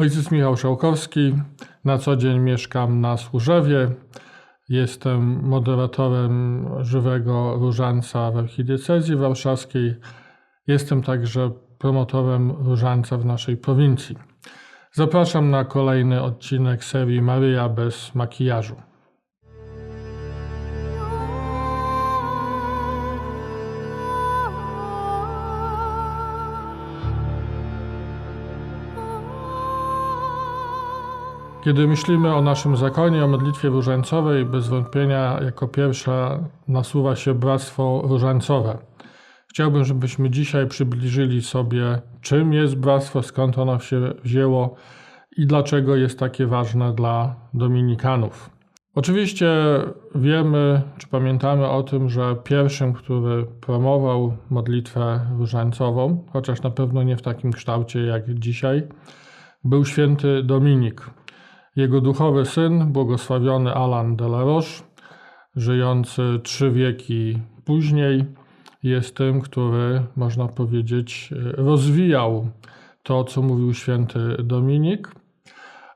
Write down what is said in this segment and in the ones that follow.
Ojciec Michał Szałkowski. Na co dzień mieszkam na Służewie. Jestem moderatorem żywego różańca w archidiecezji warszawskiej. Jestem także promotorem różańca w naszej prowincji. Zapraszam na kolejny odcinek serii Maryja bez makijażu. Kiedy myślimy o naszym zakonie, o modlitwie różańcowej, bez wątpienia jako pierwsza nasuwa się bractwo różańcowe. Chciałbym, żebyśmy dzisiaj przybliżyli sobie, czym jest bractwo, skąd ono się wzięło i dlaczego jest takie ważne dla dominikanów. Oczywiście wiemy, czy pamiętamy o tym, że pierwszym, który promował modlitwę różańcową, chociaż na pewno nie w takim kształcie jak dzisiaj, był święty Dominik. Jego duchowy syn, błogosławiony Alan de la Roche, żyjący trzy wieki później, jest tym, który, można powiedzieć, rozwijał to, co mówił święty Dominik,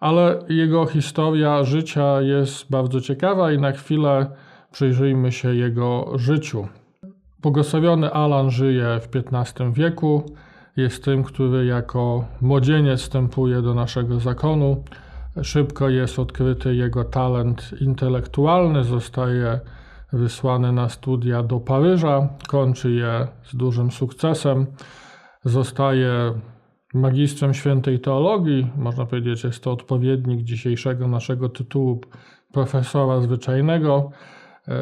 ale jego historia życia jest bardzo ciekawa i na chwilę przyjrzyjmy się jego życiu. Błogosławiony Alan żyje w XV wieku, jest tym, który jako młodzieniec wstępuje do naszego zakonu. Szybko jest odkryty jego talent intelektualny, zostaje wysłany na studia do Paryża, kończy je z dużym sukcesem, zostaje magistrem świętej teologii, można powiedzieć, jest to odpowiednik dzisiejszego naszego tytułu profesora zwyczajnego.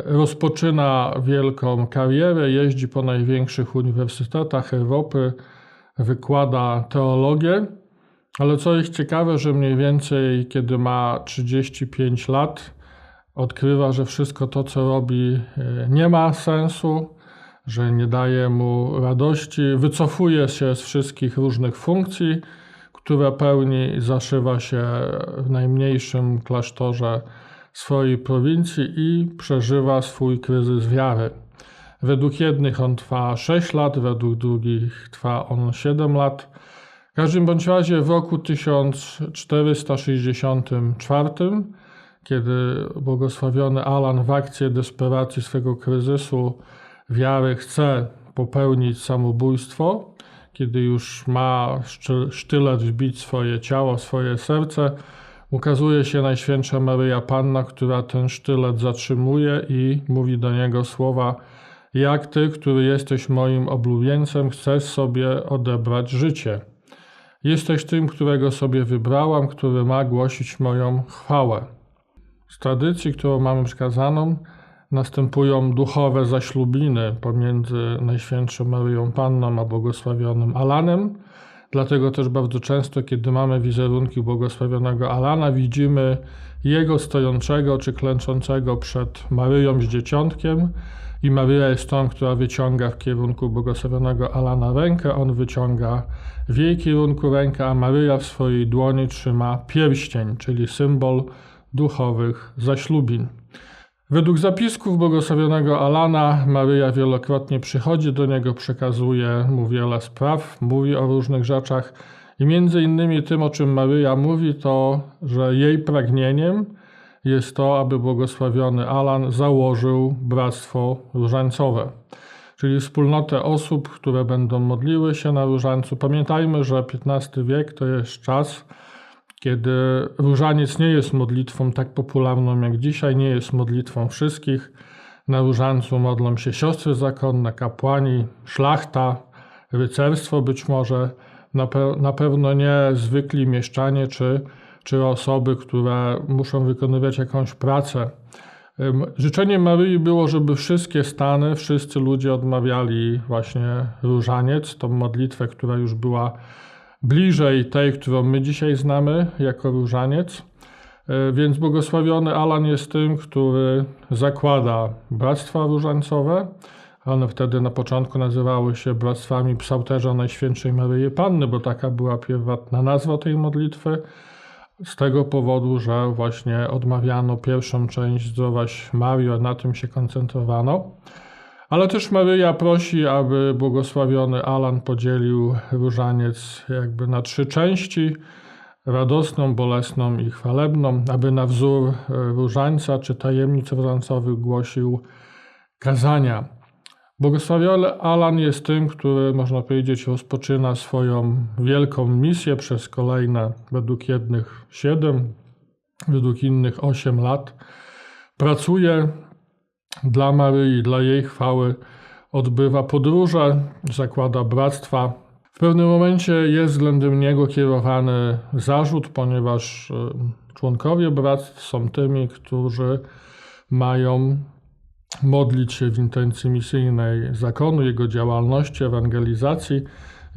Rozpoczyna wielką karierę, jeździ po największych uniwersytetach Europy, wykłada teologię, ale co jest ciekawe, że mniej więcej kiedy ma 35 lat, odkrywa, że wszystko to, co robi, nie ma sensu, że nie daje mu radości, wycofuje się z wszystkich różnych funkcji, które pełni, zaszywa się w najmniejszym klasztorze swojej prowincji i przeżywa swój kryzys wiary. Według jednych on trwa 6 lat, według drugich trwa on 7 lat. Każdym bądź razie w roku 1464, kiedy błogosławiony Alan w akcie desperacji swego kryzysu wiary chce popełnić samobójstwo, kiedy już ma sztylet wbić swoje ciało, swoje serce, ukazuje się Najświętsza Maryja Panna, która ten sztylet zatrzymuje i mówi do niego słowa jak ty, który jesteś moim oblubieńcem, chcesz sobie odebrać życie. Jesteś tym, którego sobie wybrałam, który ma głosić moją chwałę. Z tradycji, którą mamy przekazaną, następują duchowe zaślubiny pomiędzy Najświętszą Maryją Panną a błogosławionym Alanem. Dlatego też bardzo często, kiedy mamy wizerunki błogosławionego Alana, widzimy jego stojącego czy klęczącego przed Maryją z dzieciątkiem i Maryja jest tą, która wyciąga w kierunku błogosławionego Alana rękę, on wyciąga w jej kierunku rękę, a Maryja w swojej dłoni trzyma pierścień, czyli symbol duchowych zaślubin. Według zapisków błogosławionego Alana, Maryja wielokrotnie przychodzi do niego, przekazuje mu wiele spraw, mówi o różnych rzeczach i między innymi tym, o czym Maryja mówi, to, że jej pragnieniem jest to, aby błogosławiony Alan założył bractwo różańcowe, czyli wspólnotę osób, które będą modliły się na różańcu. Pamiętajmy, że XV wiek to jest czas, kiedy różaniec nie jest modlitwą tak popularną jak dzisiaj, nie jest modlitwą wszystkich. Na różańcu modlą się siostry zakonne, kapłani, szlachta, rycerstwo być może, na, pe na pewno nie zwykli mieszczanie czy, czy osoby, które muszą wykonywać jakąś pracę. Życzeniem Maryi było, żeby wszystkie stany, wszyscy ludzie odmawiali właśnie różaniec, tą modlitwę, która już była bliżej tej, którą my dzisiaj znamy jako różaniec. E, więc błogosławiony Alan jest tym, który zakłada bractwa różańcowe. One wtedy na początku nazywały się bractwami psałterza Najświętszej Maryi Panny, bo taka była pierwotna nazwa tej modlitwy. Z tego powodu, że właśnie odmawiano pierwszą część Zdrowaś Mario, na tym się koncentrowano. Ale też Maryja prosi, aby błogosławiony Alan podzielił różaniec jakby na trzy części. radosną, bolesną i chwalebną, aby na wzór e, różańca czy tajemnic różańcowych głosił kazania. Błogosławiony Alan jest tym, który, można powiedzieć, rozpoczyna swoją wielką misję przez kolejne, według jednych 7, według innych 8 lat. Pracuje dla Maryi, dla jej chwały, odbywa podróże, zakłada bractwa. W pewnym momencie jest względem niego kierowany zarzut, ponieważ y, członkowie bractw są tymi, którzy mają modlić się w intencji misyjnej zakonu, jego działalności, ewangelizacji,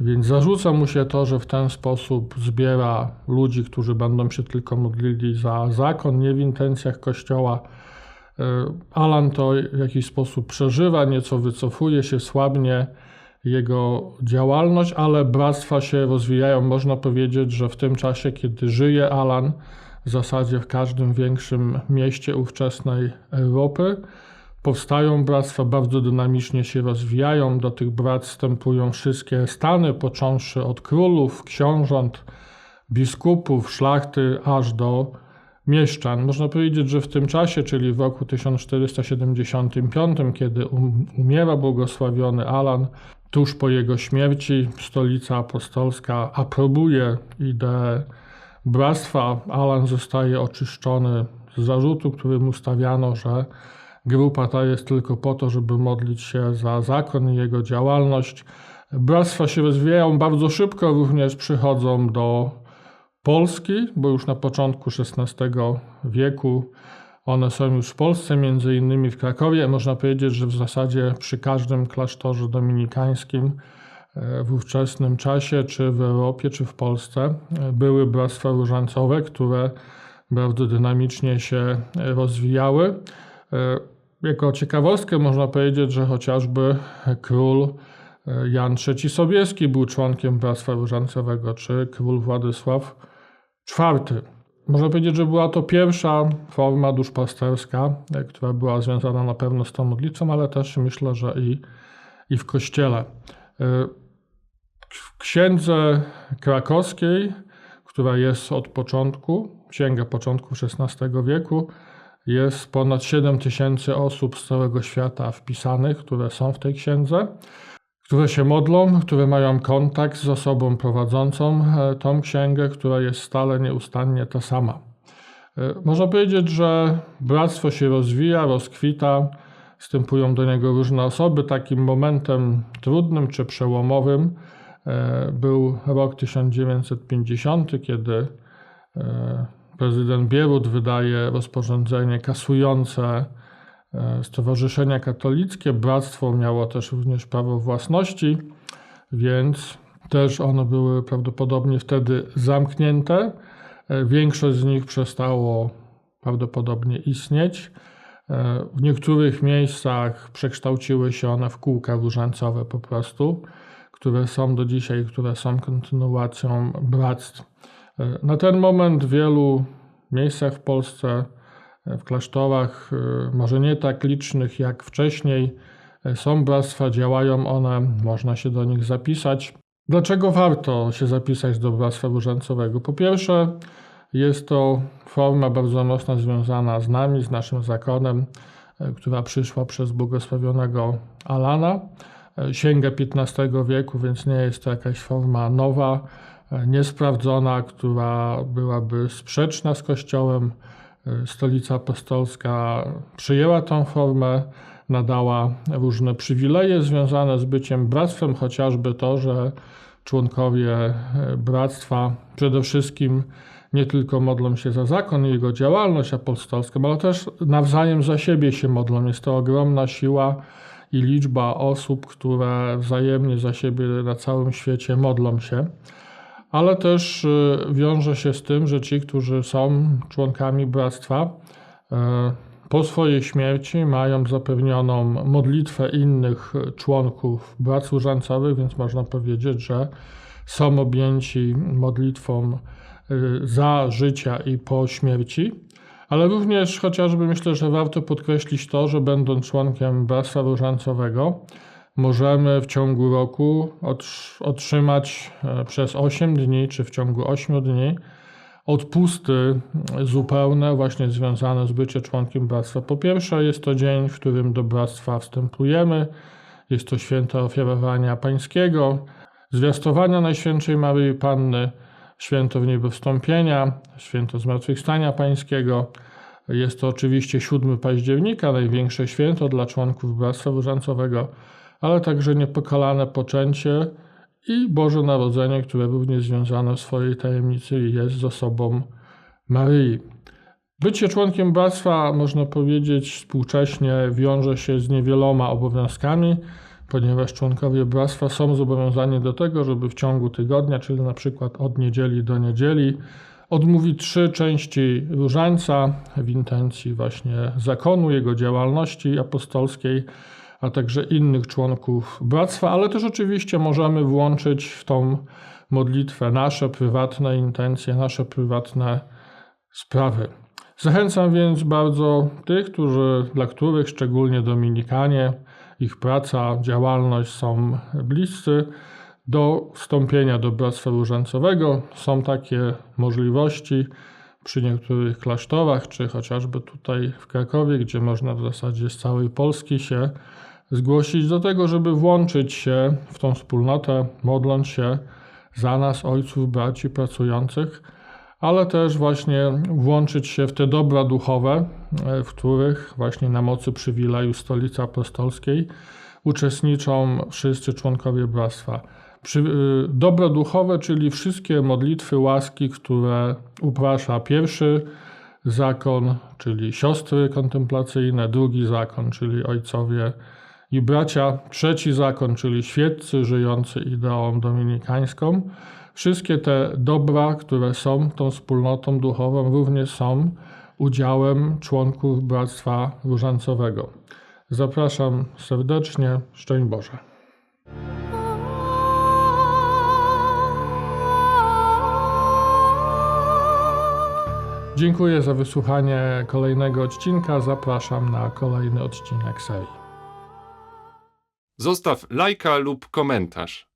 więc zarzuca mu się to, że w ten sposób zbiera ludzi, którzy będą się tylko modlili za zakon, nie w intencjach Kościoła. E, Alan to w jakiś sposób przeżywa, nieco wycofuje się, słabnie jego działalność, ale bractwa się rozwijają. Można powiedzieć, że w tym czasie, kiedy żyje Alan, w zasadzie w każdym większym mieście ówczesnej Europy, powstają bractwa, bardzo dynamicznie się rozwijają. Do tych bractw wstępują wszystkie stany, począwszy od królów, książąt, biskupów, szlachty, aż do mieszczan. Można powiedzieć, że w tym czasie, czyli w roku 1475, kiedy um, umiera błogosławiony Alan, tuż po jego śmierci stolica apostolska aprobuje ideę bractwa. Alan zostaje oczyszczony z zarzutu, który mu stawiano, że Grupa ta jest tylko po to, żeby modlić się za zakon i jego działalność. Bractwa się rozwijają bardzo szybko, również przychodzą do Polski, bo już na początku XVI wieku one są już w Polsce, między innymi w Krakowie. Można powiedzieć, że w zasadzie przy każdym klasztorze dominikańskim e, w ówczesnym czasie, czy w Europie, czy w Polsce, e, były bractwa różańcowe, które bardzo dynamicznie się rozwijały. E, jako ciekawostkę można powiedzieć, że chociażby król Jan III Sobieski był członkiem Bractwa Różańcowego, czy król Władysław IV. Można powiedzieć, że była to pierwsza forma duszpasterska, e, która była związana na pewno z tą modlitwą, ale też myślę, że i, i w kościele. E, w księdze krakowskiej, która jest od początku, księga początku XVI wieku, jest ponad 7 tysięcy osób z całego świata wpisanych, które są w tej księdze, które się modlą, które mają kontakt z osobą prowadzącą e, tą księgę, która jest stale nieustannie ta sama. E, można powiedzieć, że bractwo się rozwija, rozkwita, wstępują do niego różne osoby. Takim momentem trudnym czy przełomowym e, był rok 1950, kiedy prezydent Bierut wydaje rozporządzenie kasujące Stowarzyszenia Katolickie. Bractwo miało też również prawo własności, więc też one były prawdopodobnie wtedy zamknięte. E, większość z nich przestało prawdopodobnie istnieć. E, w niektórych miejscach przekształciły się one w kółka różańcowe po prostu, które są do dzisiaj, które są kontynuacją bractw. Na ten moment w wielu miejscach w Polsce, w klasztorach, y, może nie tak licznych jak wcześniej, y, są bractwa, działają one, można się do nich zapisać. Dlaczego warto się zapisać do Bractwa Różańcowego? Po pierwsze, jest to forma bardzo mocno związana z nami, z naszym zakonem, y, która przyszła przez błogosławionego Alana. Sięga XV wieku, więc nie jest to jakaś forma nowa niesprawdzona, która byłaby sprzeczna z Kościołem. Stolica Apostolska przyjęła tą formę, nadała różne przywileje związane z byciem bractwem, chociażby to, że członkowie bractwa przede wszystkim nie tylko modlą się za zakon i jego działalność apostolską, ale też nawzajem za siebie się modlą. Jest to ogromna siła i liczba osób, które wzajemnie za siebie na całym świecie modlą się ale też y, wiąże się z tym, że ci, którzy są członkami bractwa, y, po swojej śmierci mają zapewnioną modlitwę innych członków bratstw różańcowych, więc można powiedzieć, że są objęci modlitwą y, za życia i po śmierci. Ale również chociażby myślę, że warto podkreślić to, że będąc członkiem Bractwa Różańcowego, możemy w ciągu roku otrzymać e, przez 8 dni, czy w ciągu 8 dni odpusty zupełne, właśnie związane z byciem członkiem bractwa. Po pierwsze, jest to dzień, w którym do bractwa wstępujemy. Jest to święto ofiarowania pańskiego, zwiastowania Najświętszej Maryi Panny, święto w niebo wstąpienia, święto zmartwychwstania pańskiego. Jest to oczywiście 7 października, największe święto dla członków Bractwa Różańcowego, ale także niepokalane poczęcie i Boże Narodzenie, które również związane w swojej tajemnicy jest z osobą Maryi. Bycie członkiem bractwa, można powiedzieć, współcześnie wiąże się z niewieloma obowiązkami, ponieważ członkowie bractwa są zobowiązani do tego, żeby w ciągu tygodnia, czyli na przykład od niedzieli do niedzieli, odmówić trzy części różańca w intencji właśnie zakonu, jego działalności apostolskiej, a także innych członków bractwa, ale też oczywiście możemy włączyć w tą modlitwę nasze prywatne intencje, nasze prywatne sprawy. Zachęcam więc bardzo tych, którzy, dla których szczególnie Dominikanie, ich praca, działalność są bliscy, do wstąpienia do Bractwa Różańcowego. Są takie możliwości przy niektórych klasztorach, czy chociażby tutaj w Krakowie, gdzie można w zasadzie z całej Polski się zgłosić do tego, żeby włączyć się w tą wspólnotę, modląc się za nas, ojców, braci pracujących, ale też właśnie włączyć się w te dobra duchowe, w których właśnie na mocy przywileju Stolicy Apostolskiej uczestniczą wszyscy członkowie bractwa. Y, dobro duchowe, czyli wszystkie modlitwy łaski, które uprasza pierwszy zakon, czyli siostry kontemplacyjne, drugi zakon, czyli ojcowie i bracia, trzeci zakon, czyli świeccy żyjący ideą dominikańską. Wszystkie te dobra, które są tą wspólnotą duchową, również są udziałem członków Bractwa Różańcowego. Zapraszam serdecznie. Szczęść Boże. Dziękuję za wysłuchanie kolejnego odcinka. Zapraszam na kolejny odcinek serii. Zostaw lajka lub komentarz.